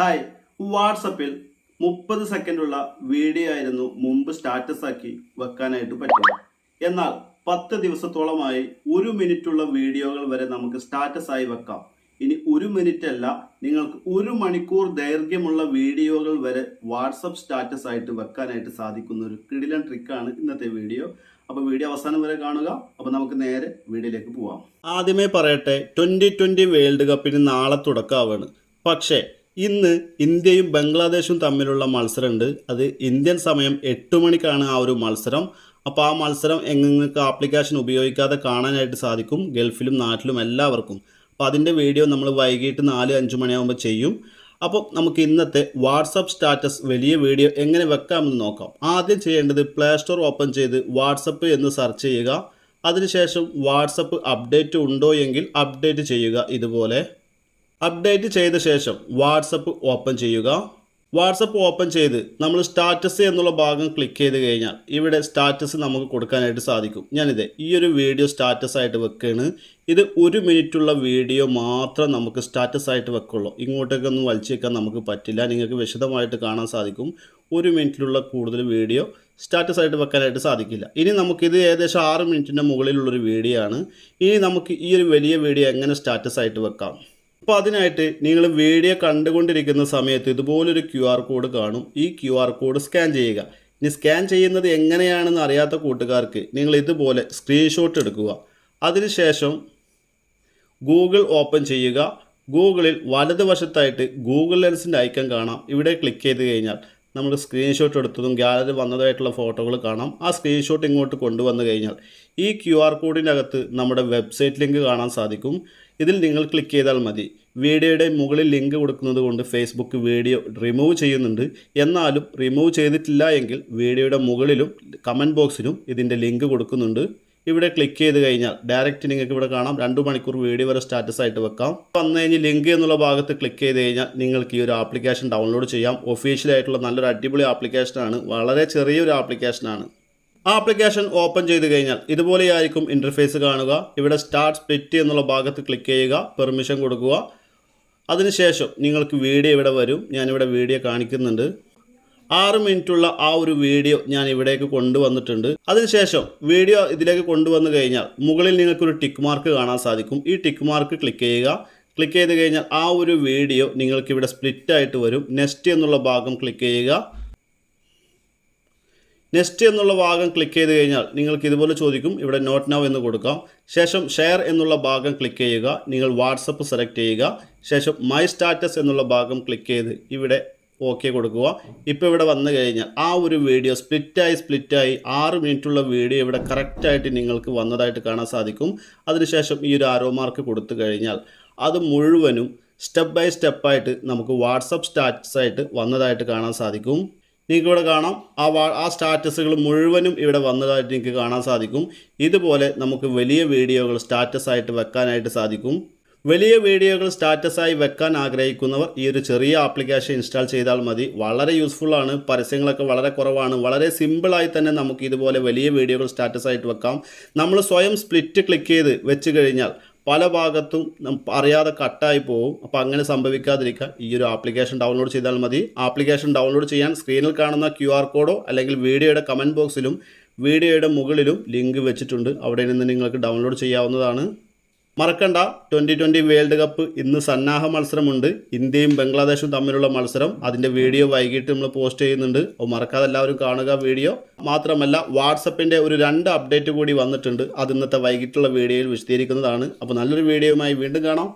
Hi വാട്സപ്പിൽ മുപ്പത് സെക്കൻഡുള്ള video ആയിരുന്നു മുമ്പ് സ്റ്റാറ്റസ് ആക്കി വെക്കാനായിട്ട് പറ്റുക എന്നാൽ പത്ത് ദിവസത്തോളമായി ഒരു മിനിറ്റുള്ള വീഡിയോകൾ വരെ നമുക്ക് സ്റ്റാറ്റസ് ആയി വെക്കാം. ഇനി ഒരു മിനിറ്റ് അല്ല നിങ്ങൾക്ക് ഒരു മണിക്കൂർ ദൈർഘ്യമുള്ള വീഡിയോകൾ വരെ വാട്സപ്പ് സ്റ്റാറ്റസ് ആയിട്ട് വെക്കാനായിട്ട് സാധിക്കുന്ന ഒരു കിടിലൻ ട്രിക്കാണ് ഇന്നത്തെ വീഡിയോ അപ്പോൾ വീഡിയോ അവസാനം വരെ കാണുക. അപ്പോൾ നമുക്ക് നേരെ വീഡിയോയിലേക്ക് പോവാം. ആദ്യമേ പറയട്ടെ ട്വന്റി ട്വന്റി വേൾഡ് കപ്പിന് നാളെ തുടക്കമാവാണ്. പക്ഷേ ഇന്ന് ഇന്ത്യയും ബംഗ്ലാദേശും തമ്മിലുള്ള മത്സരമുണ്ട്. അത് ഇന്ത്യൻ സമയം എട്ട് മണിക്കാണ് ആ ഒരു മത്സരം. അപ്പോൾ ആ മത്സരം എങ്ങനെയൊക്കെ ആപ്ലിക്കേഷൻ ഉപയോഗിക്കാതെ കാണാനായിട്ട് സാധിക്കും? ഗൾഫിലും നാട്ടിലും എല്ലാവർക്കും. അപ്പോൾ അതിന്റെ വീഡിയോ നമ്മൾ വൈകിട്ട് നാല് അഞ്ച് മണിയാകുമ്പോൾ ചെയ്യും. അപ്പോൾ നമുക്ക് ഇന്നത്തെ വാട്സപ്പ് സ്റ്റാറ്റസ് വലിയ വീഡിയോ എങ്ങനെ വെക്കാമെന്ന് നോക്കാം. ആദ്യം ചെയ്യേണ്ടത് പ്ലേ സ്റ്റോർ ഓപ്പൺ ചെയ്ത് വാട്സപ്പ് എന്ന് സെർച്ച് ചെയ്യുക. അതിനുശേഷം വാട്സപ്പ് അപ്ഡേറ്റ് ഉണ്ടോ എങ്കിൽ അപ്ഡേറ്റ് ചെയ്യുക ഇതുപോലെ. അപ്ഡേറ്റ് ചെയ്ത ശേഷം വാട്സപ്പ് ഓപ്പൺ ചെയ്യുക. വാട്സപ്പ് ഓപ്പൺ ചെയ്ത് നമ്മൾ സ്റ്റാറ്റസ് എന്നുള്ള ഭാഗം ക്ലിക്ക് ചെയ്ത് കഴിഞ്ഞാൽ ഇവിടെ സ്റ്റാറ്റസ് നമുക്ക് കൊടുക്കാനായിട്ട് സാധിക്കും. ഞാനിത് ഈ ഒരു വീഡിയോ സ്റ്റാറ്റസ് ആയിട്ട് വെക്കുകയാണ് ഇത് ഒരു മിനിറ്റുള്ള വീഡിയോ മാത്രം നമുക്ക് സ്റ്റാറ്റസ് ആയിട്ട് വെക്കുള്ളൂ. ഇങ്ങോട്ടേക്കൊന്നും വലിച്ചു വെക്കാൻ നമുക്ക് പറ്റില്ല. നിങ്ങൾക്ക് വിശദമായിട്ട് കാണാൻ സാധിക്കും. ഒരു മിനിറ്റിലുള്ള കൂടുതൽ വീഡിയോ സ്റ്റാറ്റസ് ആയിട്ട് വെക്കാനായിട്ട് സാധിക്കില്ല. ഇനി നമുക്കിത് ഏകദേശം ആറ് മിനിറ്റിന്റെ മുകളിലുള്ളൊരു വീഡിയോ ആണ്. ഇനി നമുക്ക് ഈ ഒരു വലിയ വീഡിയോ എങ്ങനെ സ്റ്റാറ്റസ് ആയിട്ട് വെക്കാം? അപ്പോൾ അതിനായിട്ട് നിങ്ങൾ വീഡിയോ കണ്ടുകൊണ്ടിരിക്കുന്ന സമയത്ത് ഇതുപോലൊരു ക്യു ആർ കോഡ് കാണും. ഈ ക്യു ആർ കോഡ് സ്കാൻ ചെയ്യുക. ഇനി സ്കാൻ ചെയ്യുന്നത് എങ്ങനെയാണെന്ന് അറിയാത്ത കൂട്ടുകാർക്ക് നിങ്ങൾ ഇതുപോലെ സ്ക്രീൻഷോട്ട് എടുക്കുക. അതിനുശേഷം ഗൂഗിൾ ഓപ്പൺ ചെയ്യുക. ഗൂഗിളിൽ വലതുവശത്തായിട്ട് ഗൂഗിൾ ലെൻസിന്റെ ഐക്കൺ കാണാം. ഇവിടെ ക്ലിക്ക് ചെയ്ത് കഴിഞ്ഞാൽ നമ്മൾ സ്ക്രീൻഷോട്ട് എടുത്തതും ഗാലറി വന്നതായിട്ടുള്ള ഫോട്ടോകൾ കാണാം. ആ സ്ക്രീൻഷോട്ട് ഇങ്ങോട്ട് കൊണ്ടുവന്നു കഴിഞ്ഞാൽ ഈ ക്യു ആർ കോഡിന്റെ അകത്ത് നമ്മുടെ വെബ്സൈറ്റ് ലിങ്ക് കാണാൻ സാധിക്കും. ഇതിൽ നിങ്ങൾ ക്ലിക്ക് ചെയ്താൽ മതി. വീഡിയോയുടെ മുകളിൽ ലിങ്ക് കൊടുക്കുന്നത് കൊണ്ട് ഫേസ്ബുക്ക് വീഡിയോ റിമൂവ് ചെയ്യുന്നുണ്ട്. എന്നാലും റിമൂവ് ചെയ്തിട്ടില്ല എങ്കിൽ വീഡിയോയുടെ മുകളിലും കമന്റ് ബോക്സിലും ഇതിന്റെ ലിങ്ക് കൊടുക്കുന്നുണ്ട്. ഇവിടെ ക്ലിക്ക് ചെയ്ത് കഴിഞ്ഞാൽ ഡയറക്റ്റ് നിങ്ങൾക്ക് ഇവിടെ കാണാം. രണ്ട് മണിക്കൂർ വീഡിയോ വരെ സ്റ്റാറ്റസ് ആയിട്ട് വെക്കാം. വന്നു കഴിഞ്ഞ് ലിങ്ക് എന്നുള്ള ഭാഗത്ത് ക്ലിക്ക് ചെയ്ത് കഴിഞ്ഞാൽ നിങ്ങൾക്ക് ഈ ഒരു ആപ്ലിക്കേഷൻ ഡൗൺലോഡ് ചെയ്യാം. ഒഫീഷ്യലായിട്ടുള്ള നല്ലൊരു അടിപൊളി ആപ്ലിക്കേഷനാണ് വളരെ ചെറിയൊരു ആപ്ലിക്കേഷനാണ് ആ ആപ്ലിക്കേഷൻ ഓപ്പൺ ചെയ്ത് കഴിഞ്ഞാൽ ഇതുപോലെയായിരിക്കും ഇന്റർഫേസ് കാണുക. ഇവിടെ സ്റ്റാർട്ട് സ്പ്ലിറ്റ് എന്നുള്ള ഭാഗത്ത് ക്ലിക്ക് ചെയ്യുക. പെർമിഷൻ കൊടുക്കുക. അതിനുശേഷം നിങ്ങൾക്ക് വീഡിയോ ഇവിടെ വരും. ഞാനിവിടെ വീഡിയോ കാണിക്കുന്നുണ്ട്. ആറ് മിനിറ്റുള്ള ആ ഒരു വീഡിയോ ഞാൻ ഇവിടേക്ക് കൊണ്ടുവന്നിട്ടുണ്ട്. അതിനുശേഷം വീഡിയോ ഇതിലേക്ക് കൊണ്ടുവന്നു കഴിഞ്ഞാൽ മുകളിൽ നിങ്ങൾക്കൊരു ടിക്ക് മാർക്ക് കാണാൻ സാധിക്കും. ഈ ടിക്ക് മാർക്ക് ക്ലിക്ക് ചെയ്യുക. ക്ലിക്ക് ചെയ്ത് കഴിഞ്ഞാൽ ആ ഒരു വീഡിയോ നിങ്ങൾക്ക് ഇവിടെ സ്പ്ലിറ്റ് ആയിട്ട് വരും. നെക്സ്റ്റ് എന്നുള്ള ഭാഗം ക്ലിക്ക് ചെയ്യുക. നെക്സ്റ്റ് എന്നുള്ള ഭാഗം ക്ലിക്ക് ചെയ്ത് കഴിഞ്ഞാൽ നിങ്ങൾക്ക് ഇതുപോലെ ചോദിക്കും. ഇവിടെ നോട്ട് നൗ എന്ന് കൊടുക്കാം. ശേഷം ഷെയർ എന്നുള്ള ഭാഗം ക്ലിക്ക് ചെയ്യുക. നിങ്ങൾ വാട്സപ്പ് സെലക്ട് ചെയ്യുക. ശേഷം മൈ സ്റ്റാറ്റസ് എന്നുള്ള ഭാഗം ക്ലിക്ക് ചെയ്ത് ഇവിടെ ഓക്കെ കൊടുക്കുക. ഇപ്പോൾ ഇവിടെ വന്നു കഴിഞ്ഞാൽ ആ ഒരു വീഡിയോ സ്പ്ലിറ്റായി സ്പ്ലിറ്റായി ആറ് മിനിറ്റുള്ള വീഡിയോ ഇവിടെ കറക്റ്റായിട്ട് നിങ്ങൾക്ക് വന്നതായിട്ട് കാണാൻ സാധിക്കും. അതിനുശേഷം ഈ ഒരു ആരോ മാർക്ക് കൊടുത്തു കഴിഞ്ഞാൽ അത് മുഴുവനും സ്റ്റെപ്പ് ബൈ സ്റ്റെപ്പായിട്ട് നമുക്ക് വാട്സപ്പ് സ്റ്റാറ്റസ് ആയിട്ട് വന്നതായിട്ട് കാണാൻ സാധിക്കും. നിങ്ങൾക്ക് ഇവിടെ കാണാം. ആ വാ ആ സ്റ്റാറ്റസുകൾ മുഴുവനും ഇവിടെ വന്നതായിട്ട് നിങ്ങൾക്ക് കാണാൻ സാധിക്കും. ഇതുപോലെ നമുക്ക് വലിയ വീഡിയോകൾ സ്റ്റാറ്റസ് ആയിട്ട് വെക്കാനായിട്ട് സാധിക്കും. വലിയ വീഡിയോകൾ സ്റ്റാറ്റസായി വെക്കാൻ ആഗ്രഹിക്കുന്നവർ ഈ ഒരു ചെറിയ ആപ്ലിക്കേഷൻ ഇൻസ്റ്റാൾ ചെയ്താൽ മതി. വളരെ യൂസ്ഫുൾ ആണ്. പരസ്യങ്ങളൊക്കെ വളരെ കുറവാണ്. വളരെ സിമ്പിളായി തന്നെ നമുക്ക് ഇതുപോലെ വലിയ വീഡിയോകൾ സ്റ്റാറ്റസായിട്ട് വെക്കാം. നമ്മൾ സ്വയം സ്പ്ലിറ്റ് ക്ലിക്ക് ചെയ്ത് വെച്ച് കഴിഞ്ഞാൽ പല ഭാഗത്തും അറിയാതെ കട്ടായി പോകും അപ്പോൾ അങ്ങനെ സംഭവിക്കാതിരിക്കാൻ ഈ ഒരു ആപ്ലിക്കേഷൻ ഡൗൺലോഡ് ചെയ്താൽ മതി. ആപ്ലിക്കേഷൻ ഡൗൺലോഡ് ചെയ്യാൻ സ്ക്രീനിൽ കാണുന്ന ക്യു ആർ കോഡോ അല്ലെങ്കിൽ വീഡിയോയുടെ കമന്റ് ബോക്സിലും വീഡിയോയുടെ മുകളിലും ലിങ്ക് വെച്ചിട്ടുണ്ട്. അവിടെ നിന്ന് നിങ്ങൾക്ക് ഡൗൺലോഡ് ചെയ്യാവുന്നതാണ്. മറക്കണ്ട. ട്വന്റി ട്വന്റി വേൾഡ് കപ്പ് ഇന്ന് സന്നാഹ മത്സരമുണ്ട്. ഇന്ത്യയും ബംഗ്ലാദേശും തമ്മിലുള്ള മത്സരം. അതിന്റെ വീഡിയോ വൈകിട്ട് നമ്മൾ പോസ്റ്റ് ചെയ്യുന്നുണ്ട്. അപ്പോൾ മറക്കാതെ എല്ലാവരും കാണുക വീഡിയോ മാത്രമല്ല വാട്സപ്പിന്റെ ഒരു രണ്ട് അപ്ഡേറ്റ് കൂടി വന്നിട്ടുണ്ട്. അത് ഇന്നത്തെ വൈകിട്ടുള്ള വീഡിയോയിൽ വിശദീകരിക്കുന്നതാണ്. അപ്പോൾ നല്ലൊരു വീഡിയോയുമായി വീണ്ടും കാണാം.